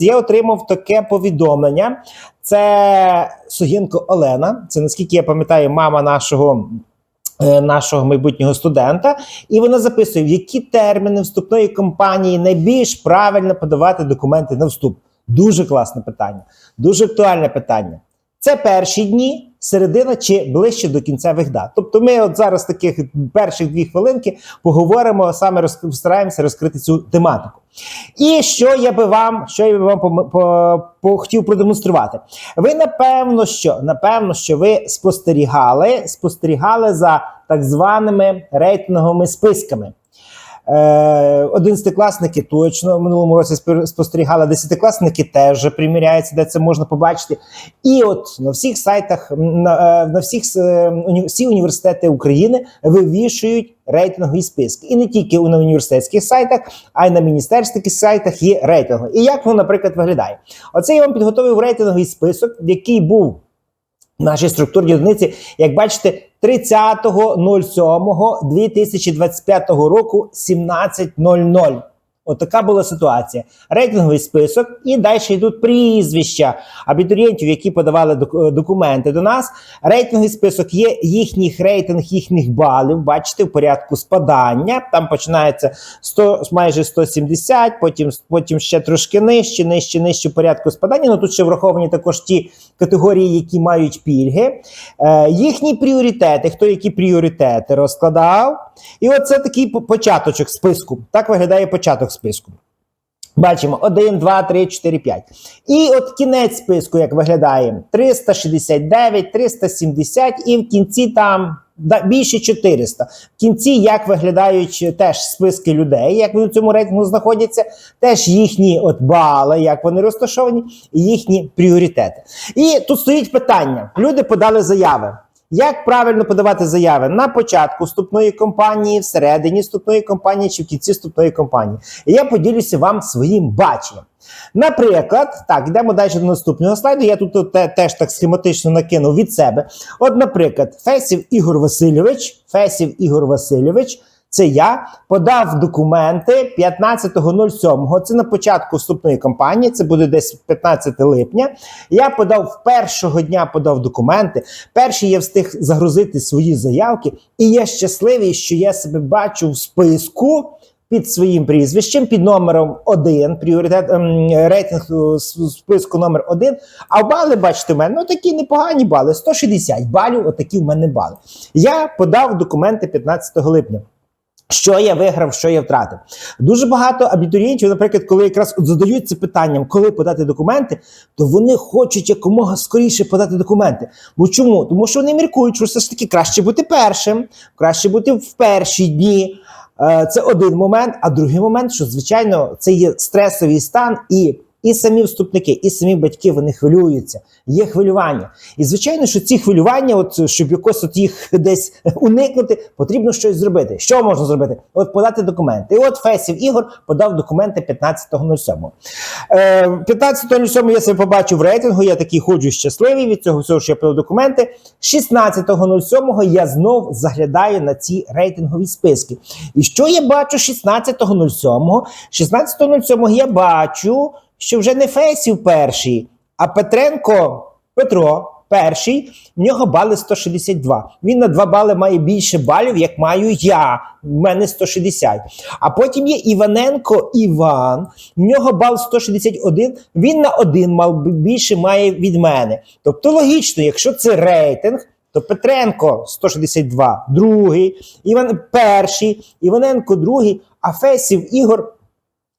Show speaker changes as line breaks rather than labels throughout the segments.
Я отримав таке повідомлення. Це Сугінко Олена. Це наскільки я пам'ятаю, мама нашого. е, Нашого майбутнього студента, і вона записує, в які терміни вступної кампанії найбільш правильно подавати документи на вступ. Дуже класне питання, дуже актуальне питання. Це перші дні, середина чи ближче до кінцевих дат. Тобто, ми от зараз таких перших дві хвилинки поговоримо саме роз, розкрити цю тематику. І що я би вам, що я би вам по, по, по, хотів продемонструвати? Ви напевно, що напевно, що ви спостерігали, спостерігали за так званими рейтинговими списками. Е, одинадцятикласники точно в минулому році спостерігали, десятикласники теж приміряються, де це можна побачити. І от на всіх сайтах, на, е, на всіх е, всі університети України вивішують рейтингові списки. І не тільки на університетських сайтах, а й на міністерських сайтах є рейтинги. І як воно, наприклад, виглядає? Оце я вам підготовив рейтинговий список, який був в структурні одиниці, як бачите, 30.07.2025 року 17.00. Отака була ситуація. Рейтинговий список, і далі йдуть прізвища абітурієнтів, які подавали документи до нас. Рейтинговий список є їхніх рейтинг, їхніх балів. Бачите, в порядку спадання. Там починається 100, майже 170, потім, потім ще трошки нижче, нижче, нижче в порядку спадання. Ну тут ще враховані також ті категорії, які мають пільги. Е, їхні пріоритети, хто які пріоритети розкладав. І оце такий по- початочок списку. Так виглядає початок списку. Бачимо 1, 2, 3, 4, 5. І от кінець списку, як виглядає: 369, 370, і в кінці там більше 400. В кінці, як виглядають теж списки людей, як вони в цьому рейтингу знаходяться, теж їхні от бали, як вони розташовані, і їхні пріоритети. І тут стоїть питання: люди подали заяви. Як правильно подавати заяви на початку вступної кампанії, всередині вступної кампанії чи в кінці вступної кампанії? І я поділюся вам своїм баченням. Наприклад, так, йдемо далі до наступного слайду. Я тут те- теж так схематично накинув від себе. От, наприклад, Фесів Ігор Васильович, Фесів Ігор Васильович. Це я подав документи 15.07. Це на початку вступної кампанії. Це буде десь 15 липня. Я подав першого дня подав документи. Перший я встиг загрузити свої заявки, і я щасливий, що я себе бачу в списку. Під своїм прізвищем, під номером 1, пріоритет ем, рейтинг е, списку номер 1. А бали, бачите, в мене ну, такі непогані бали, 160 балів, отакі в мене бали. Я подав документи 15 липня. Що я виграв, що я втратив? Дуже багато абітурієнтів, наприклад, коли якраз задаються питанням, коли подати документи, то вони хочуть якомога скоріше подати документи. Бо чому? Тому що вони міркують, що все ж таки краще бути першим, краще бути в перші дні. Е, Це один момент. А другий момент, що звичайно це є стресовий стан і. І самі вступники, і самі батьки вони хвилюються. Є хвилювання. І звичайно, що ці хвилювання, от щоб якось от їх десь уникнути, потрібно щось зробити. Що можна зробити? От подати документи. І от Фесів Ігор подав документи 15.07. Е, 15.07 я себе побачив в рейтингу. Я такий ходжу щасливий від цього всього, що я подав документи. 16.07 я знов заглядаю на ці рейтингові списки. І що я бачу 16.07? 16.07 я бачу, що вже не Фесів перший, а Петренко Петро перший. В нього бали 162. Він на 2 бали має більше балів, як маю я. В мене 160. А потім є Іваненко Іван. В нього бал 161. Він на один бал більше має від мене. Тобто логічно, якщо це рейтинг. То Петренко 162, другий, Іван перший, Іваненко другий, а Фесів Ігор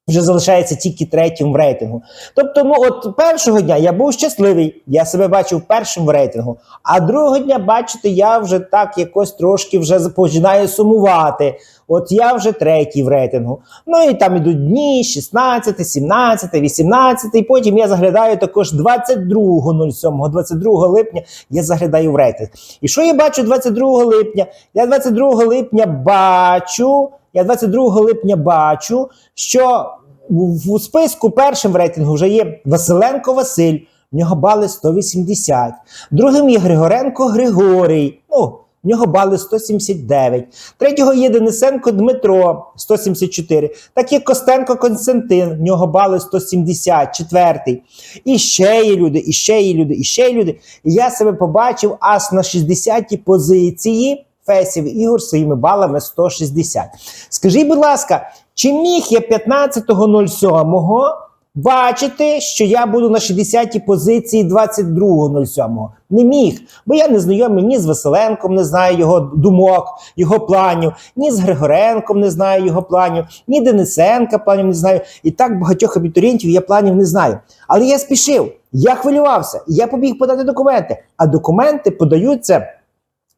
вже залишається тільки третім в рейтингу. Тобто, ну от першого дня я був щасливий, я себе бачив першим в рейтингу. А другого дня, бачите, я вже так якось трошки вже починаю сумувати. От я вже третій в рейтингу. Ну і там ідуть дні, 16, 17, 18, і потім я заглядаю також 22.07, 22 липня я заглядаю в рейтинг. І що я бачу 22 липня? Я 22 липня бачу. Я 22 липня бачу, що в списку першим в рейтингу вже є Василенко Василь, в нього бали 180. Другим є Григоренко Григорій. Ну, в нього бали 179. Третього є Денисенко Дмитро 174. Так є Костенко Константин, в нього бали 170. Четвертий. І ще є люди, і ще є люди, і ще є люди. І я себе побачив аж на 60-й позиції. Фесів Ігор своїми балами 160. Скажіть, будь ласка, чи міг я 15.07 бачити, що я буду на 60-й позиції 22.07? Не міг, бо я не знайомий ні з Василенком, не знаю його думок, його планів, ні з Григоренком не знаю його планів, ні Денисенка планів не знаю. І так багатьох абітурієнтів я планів не знаю. Але я спішив, я хвилювався, я побіг подати документи. А документи подаються.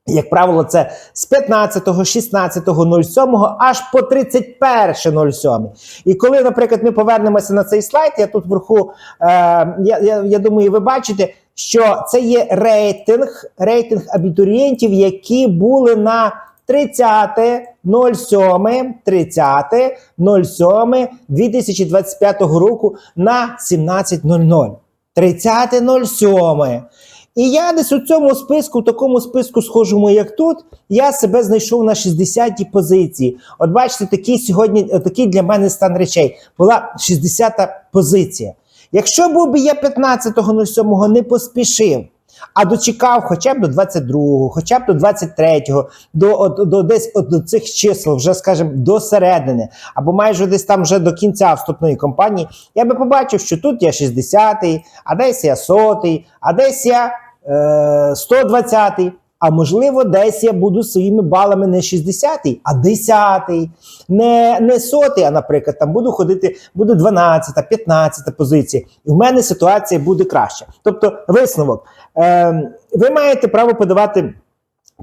Як правило, це з 15, 16.07 аж по 31.07. І коли, наприклад, ми повернемося на цей слайд, я тут вверху, е, я, я, я думаю, ви бачите, що це є рейтинг, рейтинг абітурієнтів, які були на 30.07, 30.07 2025 року на 17.00. 30.07. І я десь у цьому списку, в такому списку схожому, як тут, я себе знайшов на 60-й позиції. От бачите, такий сьогодні, такий для мене стан речей. Була 60-та позиція. Якщо був би я 15.07 не поспішив, а дочекав хоча б до 22-го, хоча б до 23-го, до, от, до десь от, до цих чисел, вже скажімо, до середини, або майже десь там вже до кінця вступної кампанії, я би побачив, що тут я 60-й, а десь я 100-й, а десь я е, 120-й. А можливо, десь я буду своїми балами не 60-й, а 10-й, не, не 100-й, а, наприклад, там буду ходити, буде 12-та, 15-та позиція. І в мене ситуація буде краща. Тобто, висновок. Е, ви маєте право подавати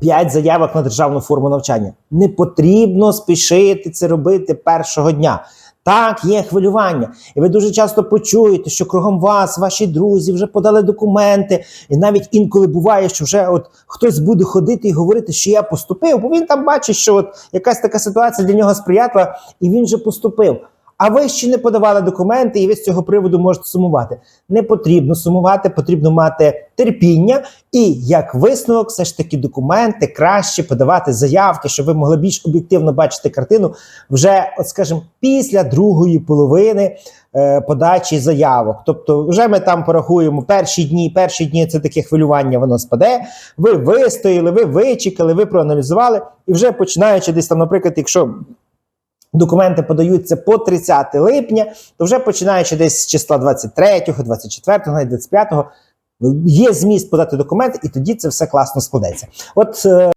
5 заявок на державну форму навчання. Не потрібно спішити це робити першого дня. Так, є хвилювання, і ви дуже часто почуєте, що кругом вас, ваші друзі вже подали документи, і навіть інколи буває, що вже от хтось буде ходити і говорити, що я поступив, бо він там бачить, що от якась така ситуація для нього сприятлива, і він вже поступив. А ви ще не подавали документи, і ви з цього приводу можете сумувати. Не потрібно сумувати, потрібно мати терпіння. І як висновок, все ж таки документи краще подавати заявки, щоб ви могли більш об'єктивно бачити картину вже, от скажімо, після другої половини е, подачі заявок. Тобто, вже ми там порахуємо перші дні, перші дні це таке хвилювання, воно спаде. Ви вистояли, ви вичекали, ви проаналізували, і вже починаючи десь там, наприклад, якщо документи подаються по 30 липня, то вже починаючи десь з числа 23, 24, навіть 25, є зміст подати документи, і тоді це все класно складеться. От е,